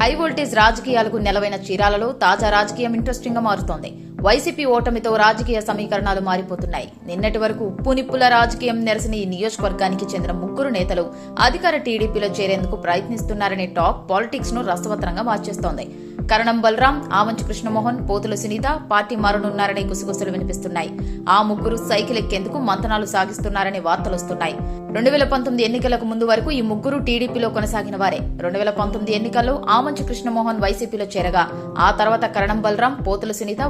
High voltage రాజకీయాలకు నెలవైన చీరాలలో తాజా రాజకీయం ఇంట్రెస్టింగ్గా మారుతోంది. వైసీపీ ఓటమితో రాజకీయ సమీకరణాలు మారిపోతున్నాయి. నిన్నటి వరకు ఉప్పు నిప్పుల రాజకీయం నెరసిన ఈ నియోజకవర్గానికి చెందిన ముగ్గురు నేతలు అధికార టీడీపీలో చేరేందుకు ప్రయత్నిస్తున్నారనే టాక్ పాలిటిక్స్ను రసవత్తరంగా మార్చేస్తోంది. కరణం బలరాం ఆమంచు కృష్ణమోహన్ పోతుల సునీత పార్టీ మారనున్నారనే గుసగుసలు వినిపిస్తున్నాయి. ఆ ముగ్గురు సైకిల్ ఎక్కేందుకు మంతనాలు సాగిస్తున్నారనే వార్తలొస్తున్నాయి రెండు వేల పంతొమ్మిది ఎన్నికలకు ముందు వరకు ఈ ముగ్గురు టీడీపీలో కొనసాగిన వారే. రెండు వేల పంతొమ్మిది ఎన్నికల్లో ఆమంచు కృష్ణమోహన్ వైసీపీలో చేరగా ఆ తర్వాత కరణం బలరాం పోతుల సునీత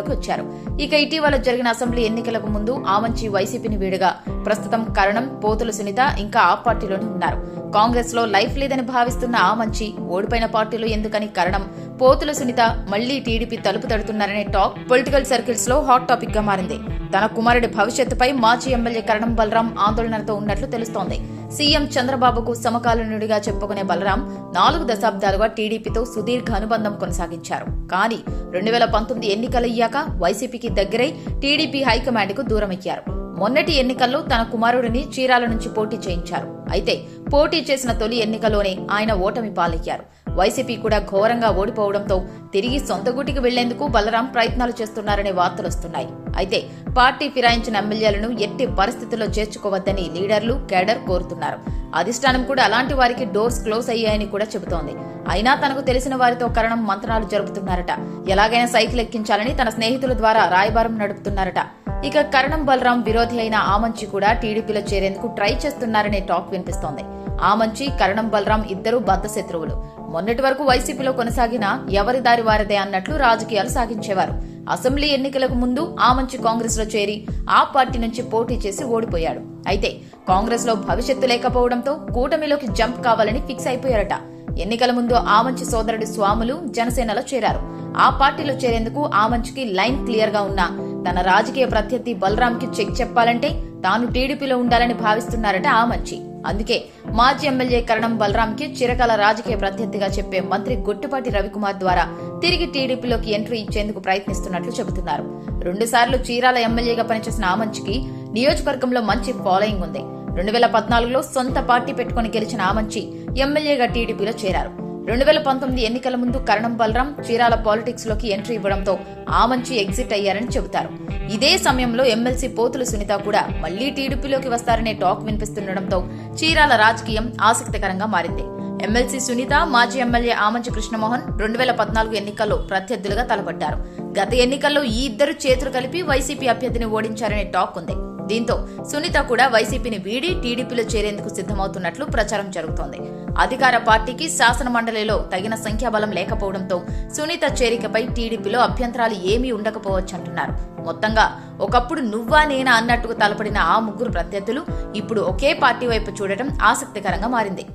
వైసీపీలోకి వచ్చారు. ఇక ఇటీవల జరిగిన అసెంబ్లీ ఎన్నికలకు ముందు ఆమంచి వైసీపీని వీడుగా ప్రస్తుతం కరణం పోతుల సునీత ఇంకా ఆ పార్టీలోనే ఉన్నారు. కాంగ్రెస్లో లైఫ్ లేదని భావిస్తున్న ఆ మంచి ఓడిపోయిన పార్టీలో ఎందుకని కరణం పోతుల సునీత మళ్ళీ టీడీపీ తలుపు తడుతున్నారనే టాక్ పొలిటికల్ సర్కిల్స్లో హాట్ టాపిక్గా మారింది. తన కుమారుడి భవిష్యత్తుపై మాజీ ఎమ్మెల్యే కరణం బలరాం ఆందోళనతో ఉన్నట్లు తెలుస్తోంది. సీఎం చంద్రబాబుకు సమకాలీనుడిగా చెప్పుకునే బలరాం నాలుగు దశాబ్దాలుగా టీడీపీతో సుదీర్ఘ అనుబంధం కొనసాగించారు. కానీ రెండు వేల పంతొమ్మిది ఎన్నికలయ్యాక వైసీపీకి దగ్గరై టీడీపీ హైకమాండ్కు దూరమయ్యారు. మొన్నటి ఎన్నికల్లో తన కుమారుడిని చీరాల నుంచి పోటీ చేయించారు. అయితే పోటీ చేసిన తొలి ఎన్నికలోనే ఆయన ఓటమి పాలయ్యారు. వైసీపీ కూడా ఘోరంగా ఓడిపోవడంతో తిరిగి సొంత గుటికి వెళ్ళేందుకు బలరాం ప్రయత్నాలు చేస్తున్నారనే వార్తలొస్తున్నాయి అయితే పార్టీ ఫిరాయించిన ఎమ్మెల్యేలను ఎట్టి పరిస్థితుల్లో చేర్చుకోవద్దని లీడర్లు కేడర్ కోరుతున్నారు. అధిష్టానం కూడా అలాంటి వారికి డోర్స్ క్లోజ్ అయ్యాయని కూడా చెబుతోంది. అయినా తనకు తెలిసిన వారితో కరణం మంత్రాలు జరుపుతున్నారట. ఎలాగైనా సైకిల్ ఎక్కించాలని తన స్నేహితుల ద్వారా రాయబారం నడుపుతున్నారట. ఇక కరణం బలరాం విరోధి అయిన ఆమంచి కూడా టీడీపీలో చేరేందుకు ట్రై చేస్తున్నారనే టాక్ వినిపిస్తోంది. ఆమంచి కరణం బలరాం ఇద్దరు బద్ద శత్రువులు. మొన్నటి వరకు వైసీపీలో కొనసాగిన ఎవరి దారి వారిదే అన్నట్లు రాజకీయాలు సాగించేవారు. అసెంబ్లీ ఎన్నికలకు ముందు ఆమంచి కాంగ్రెస్లో చేరి ఆ పార్టీ నుంచి పోటీ చేసి ఓడిపోయాడు. అయితే కాంగ్రెస్లో భవిష్యత్తు లేకపోవడంతో కూటమిలోకి జంప్ కావాలని ఫిక్స్ అయిపోయారట. ఎన్నికల ముందు ఆమంచి సోదరుడు స్వాములు జనసేనలో చేరారు. ఆ పార్టీలో చేరేందుకు ఆమంచికి లైన్ క్లియర్గా ఉన్నా తన రాజకీయ ప్రత్యర్థి బలరాం కి చెక్ చెప్పాలంటే తాను టీడీపీలో ఉండాలని భావిస్తున్నారట ఆమంచి అందుకే మాజీ ఎమ్మెల్యే కరణం బలరాం కి చిరకాల రాజకీయ ప్రత్యర్థిగా చెప్పే మంత్రి గుట్టుపాటి రవికుమార్ ద్వారా తిరిగి టీడీపీలోకి ఎంట్రీ ఇచ్చేందుకు ప్రయత్నిస్తున్నట్లు చెబుతున్నారు. రెండుసార్లు చీరాల ఎమ్మెల్యేగా పనిచేసిన ఆమంచికి నియోజకవర్గంలో మంచి ఫాలోయింగ్ ఉంది. రెండు వేల పద్నాలుగులో సొంత పార్టీ పెట్టుకుని గెలిచిన ఆమంచి ఎమ్మెల్యేగా టీడీపీలో చేరారు. రెండు వేల పంతొమ్మిది ఎన్నికల ముందు కరణం బలరాం చీరాల పాలిటిక్స్లోకి ఎంట్రీ ఇవ్వడంతో ఆమంచి ఎగ్జిట్ అయ్యారని చెబుతారు. ఇదే సమయంలో ఎమ్మెల్సీ పోతుల సునీత కూడా మళ్ళీ టీడీపీలోకి వస్తారనే టాక్ వినిపిస్తుండటంతో చీరాల రాజకీయం ఆసక్తికరంగా మారింది. ఎమ్మెల్సీ సునీత మాజీ ఎమ్మెల్యే ఆమంచి కృష్ణమోహన్ రెండు వేల పద్నాలుగు ఎన్నికల్లో ప్రత్యర్థులుగా తలపడ్డారు. గత ఎన్నికల్లో ఈ ఇద్దరు చేతులు కలిపి వైసీపీ అభ్యర్థిని ఓడించారనే టాక్ ఉంది. దీంతో సునీత కూడా వైసీపీని వీడి టీడీపీలో చేరేందుకు సిద్దమవుతున్నట్లు ప్రచారం జరుగుతోంది. అధికార పార్టీకి శాసన మండలిలో తగిన సంఖ్యాబలం లేకపోవడంతో సునీత చేరికపై టీడీపీలో అభ్యంతరాలు ఏమీ ఉండకపోవచ్చంటున్నారు. మొత్తంగా ఒకప్పుడు నువ్వా నేనా అన్నట్టుకు తలపడిన ఆ ముగ్గురు ప్రత్యర్థులు ఇప్పుడు ఒకే పార్టీ వైపు చూడటం ఆసక్తికరంగా మారింది.